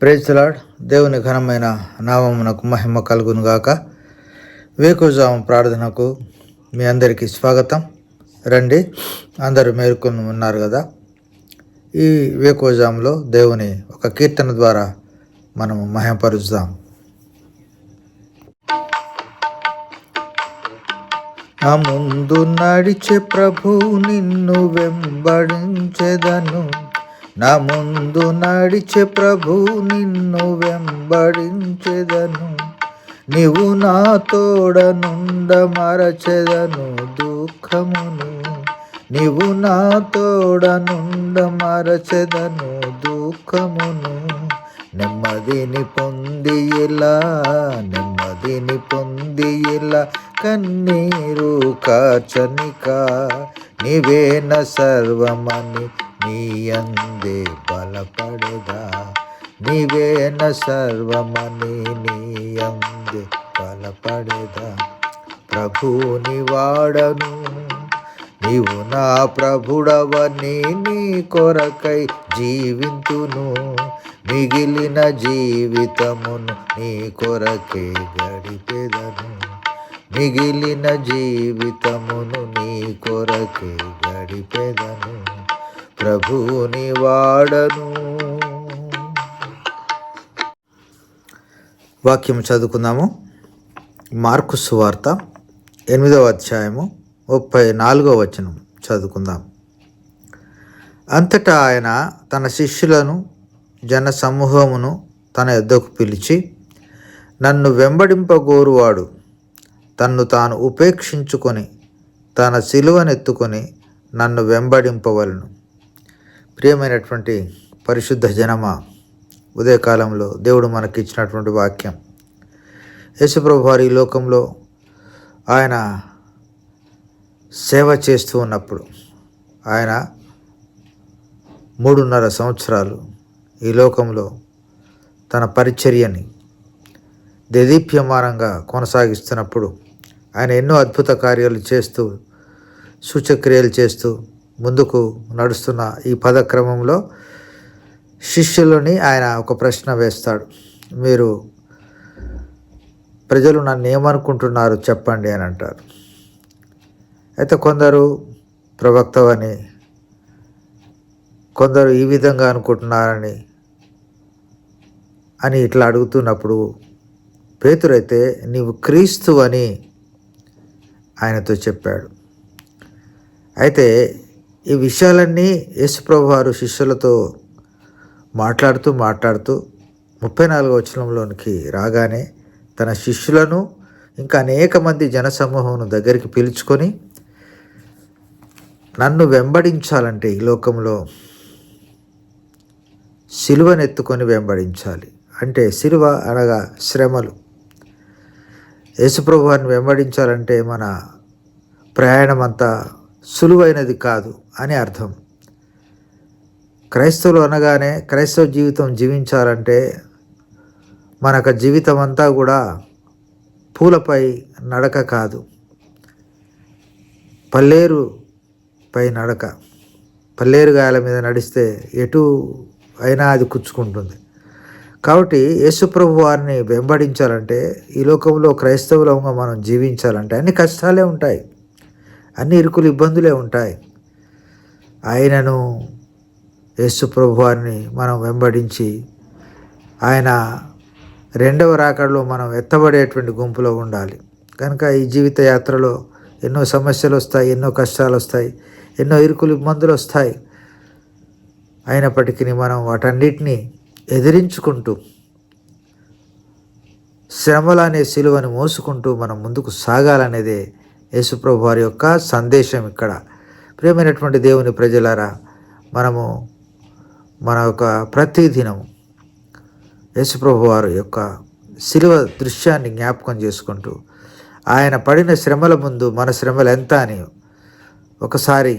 ప్రేజ్లాడ్ దేవుని ఘనమైన నామమునకు మహిమ కలుగును గాక. వేకుజాము ప్రార్థనకు మీ అందరికీ స్వాగతం. రండి అందరూ మేల్కొని ఉన్నారు కదా. ఈ వేకుజాములో దేవుని ఒక కీర్తన ద్వారా మనము మహిమపరుస్తాం. నా ముందు నడిచే ప్రభు నిన్ను వెంబడించెదను. నా ముందు నడిచే ప్రభు నిన్ను వెంబడించెదను. నీవు నా తోడ మరచెదను దుఃఖమును. నీవు నా తోడ మరచెదను దుఃఖమును. నెమ్మదిని పొంది ఇలా నెమ్మదిని పొంది ఇలా కన్నీరు కాచనిక నీవేన సర్వమని నీ అందే బలపడదా? నీవేన సర్వమని నీ అందే బలపడదా? ప్రభుని వాడను నీవు నా ప్రభుడవని నీ కొరకై జీవింతును. మిగిలిన జీవితమును నీ కొరకే గడిపెదను. మిగిలిన జీవితమును నీ కొరకే గడిపెదను. ప్రభుని వాడను. వాక్యం చదువుకుందాము. మార్కు సువార్త ఎనిమిదవ అధ్యాయము ముప్పై నాలుగవ వచనం చదువుకుందాం. అంతటా ఆయన తన శిష్యులను జన సమూహమును తన యొద్దకు పిలిచి నన్ను వెంబడింపగోరువాడు. తన్ను తాను ఉపేక్షించుకొని తన సిలువనెత్తుకొని నన్ను వెంబడింపవలను. ప్రియమైనటువంటి పరిశుద్ధ జనమ ఉదయకాలంలో దేవుడు మనకి ఇచ్చినటువంటి వాక్యం. యేసుప్రభు వారి ఈ లోకంలో ఆయన సేవ చేస్తూ ఉన్నప్పుడు ఆయన మూడున్నర సంవత్సరాలు ఈ లోకంలో తన పరిచర్యని దేదీప్యమానంగా కొనసాగిస్తున్నప్పుడు ఆయన ఎన్నో అద్భుత కార్యాలు చేస్తూ సూచక్రియలు చేస్తూ ముందుకు నడుస్తున్న ఈ పదక్రమంలో శిష్యులని ఆయన ఒక ప్రశ్న వేస్తాడు. మీరు ప్రజలు నన్ను ఏమనుకుంటున్నారు చెప్పండి అని అంటారు. అయితే కొందరు ప్రవక్తవని కొందరు ఈ విధంగా అనుకుంటున్నారని అని ఇట్లా అడుగుతున్నప్పుడు పేతురైతే నీవు క్రీస్తు అని ఆయనతో చెప్పాడు. అయితే ఈ విషయాలన్నీ యేసుప్రభు వారు శిష్యులతో మాట్లాడుతూ మాట్లాడుతూ ముప్పై నాలుగో వచనంలోనికి రాగానే తన శిష్యులను ఇంకా అనేక మంది జనసమూహమును దగ్గరికి పిలుచుకొని నన్ను వెంబడించాలంటే ఈ లోకంలో సిలువనెత్తుకొని వెంబడించాలి. అంటే సిలువ అనగా శ్రమలు. యేసుప్రభు వారిని వెంబడించాలంటే మన ప్రయాణం అంతా సులువైనది కాదు అని అర్థం. క్రైస్తవులు అనగానే క్రైస్తవ జీవితం జీవించాలంటే మనకు జీవితం అంతా కూడా పూలపై నడక కాదు. పల్లేరు పై నడక. పల్లేరు గాయాల మీద నడిస్తే ఎటు అయినా అది కుచ్చుకుంటుంది. కాబట్టి యేసుప్రభు వారిని వెంబడించాలంటే ఈ లోకంలో క్రైస్తవులంగా మనం జీవించాలంటే అన్ని కష్టాలే ఉంటాయి. అన్ని ఇరుకులు ఇబ్బందులే ఉంటాయి. ఆయనను యేసుప్రభు వారిని మనం వెంబడించి ఆయన రెండవ రాకడలో మనం ఎత్తబడేటువంటి గుంపులో ఉండాలి. కనుక ఈ జీవిత యాత్రలో ఎన్నో సమస్యలు వస్తాయి ఎన్నో కష్టాలు వస్తాయి ఎన్నో ఇరుకులు ఇబ్బందులు వస్తాయి. అయినప్పటికీ మనం వాటన్నిటినీ ఎదిరించుకుంటూ శ్రమలు అనే సిలువని మోసుకుంటూ మనం ముందుకు సాగాలనేదే యేసుప్రభు వారి యొక్క సందేశం ఇక్కడ. ప్రియమైనటువంటి దేవుని ప్రజలారా మనము మన యొక్క ప్రతిదినం యేసుప్రభు వారి యొక్క శిలువ దృశ్యాన్ని జ్ఞాపకం చేసుకుంటూ ఆయన పడిన శ్రమల ముందు మన శ్రమలు ఎంత అని ఒకసారి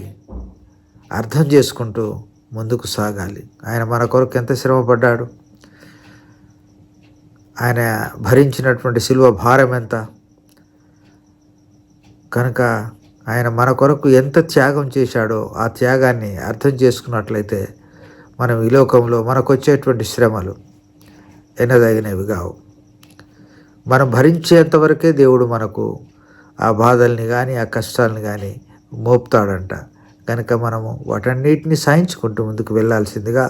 అర్థం చేసుకుంటూ ముందుకు సాగాలి. ఆయన మన కొరకు ఎంత శ్రమపడ్డాడు? ఆయన భరించినటువంటి శిలువ భారం ఎంత? కనుక ఆయన మన కొరకు ఎంత త్యాగం చేశాడో ఆ త్యాగాన్ని అర్థం చేసుకున్నట్లయితే మనం ఈ లోకంలో మనకు వచ్చేటువంటి శ్రమలు ఎన్నదగినవి కావు. మనం భరించేంతవరకే దేవుడు మనకు ఆ బాధల్ని కానీ ఆ కష్టాలని కానీ మోపుతాడంట. కనుక మనము వాటన్నిటిని సాయించుకుంటూ ముందుకు వెళ్ళాల్సిందిగా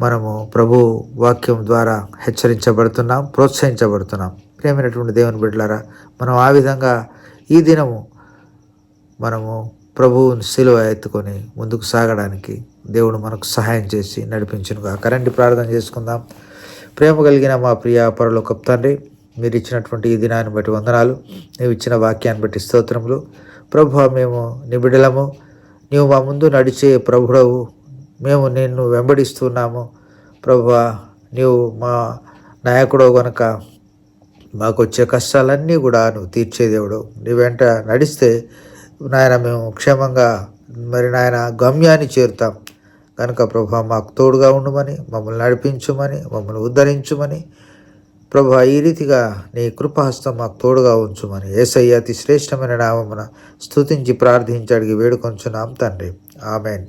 మనము ప్రభు వాక్యం ద్వారా హెచ్చరించబడుతున్నాం ప్రోత్సహించబడుతున్నాం. ప్రేమైనటువంటి దేవుని బిడ్డలారా మనం ఆ విధంగా ఈ దినము మనము ప్రభువుని సిలువ ఎత్తుకొని ముందుకు సాగడానికి దేవుడు మనకు సహాయం చేసి నడిపించునుగా. కరెంట్ ప్రార్థన చేసుకుందాం. ప్రేమ కలిగిన మా ప్రియ పరలోకపు తండ్రి మీరు ఇచ్చినటువంటి ఈ దినాన్ని బట్టి వందనాలు. నీవు ఇచ్చిన వాక్యాన్ని బట్టి స్తోత్రములు. ప్రభు మేము నిబిడలము. నీవు మా ముందు నడిచే ప్రభుడవు. మేము నిన్ను వెంబడిస్తున్నాము. ప్రభు నీవు మా నాయకుడవు గనుక మాకు వచ్చే కష్టాలన్నీ కూడా నువ్వు తీర్చే దేవుడు నీ వెంట నడిస్తే నాయన మేము క్షేమంగా మరి నాయన గమ్యాన్ని చేరుతాం. కనుక ప్రభు మాకు తోడుగా ఉండమని మమ్మల్ని నడిపించుమని మమ్మల్ని ఉద్ధరించమని ప్రభు ఈ రీతిగా నీ కృపహస్తం మాకు తోడుగా ఉంచుమని ఏసయ్య అతి శ్రేష్టమైన నామమున స్తుతించి ప్రార్థించి అడిగి వేడుకొంచున్నాం తండ్రి. ఆమెన్.